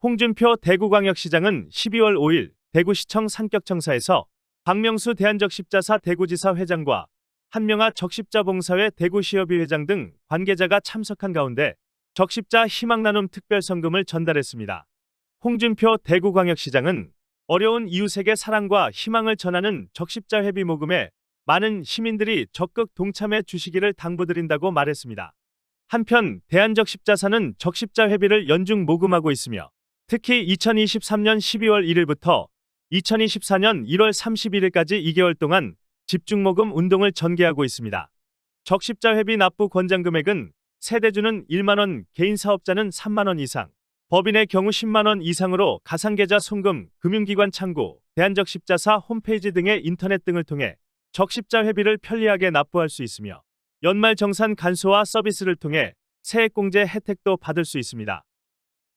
홍준표 대구광역시장은 12월 5일 대구시청 산격청사에서 박명수 대한적십자사 대구지사 회장과 한명아 적십자봉사회 대구시협의 회장 등 관계자가 참석한 가운데 적십자 희망나눔 특별성금을 전달했습니다. 홍준표 대구광역시장은 어려운 이웃에게 사랑과 희망을 전하는 적십자 회비 모금에 많은 시민들이 적극 동참해 주시기를 당부드린다고 말했습니다. 한편 대한적십자사는 적십자 회비를 연중 모금하고 있으며 특히 2023년 12월 1일부터 2024년 1월 31일까지 2개월 동안 집중 모금 운동을 전개하고 있습니다. 적십자 회비 납부 권장 금액은 세대주는 1만 원, 개인 사업자는 3만 원 이상, 법인의 경우 10만 원 이상으로 가상계좌 송금, 금융기관 창구, 대한적십자사 홈페이지 등의 인터넷 등을 통해 적십자 회비를 편리하게 납부할 수 있으며 연말 정산 간소화 서비스를 통해 세액공제 혜택도 받을 수 있습니다.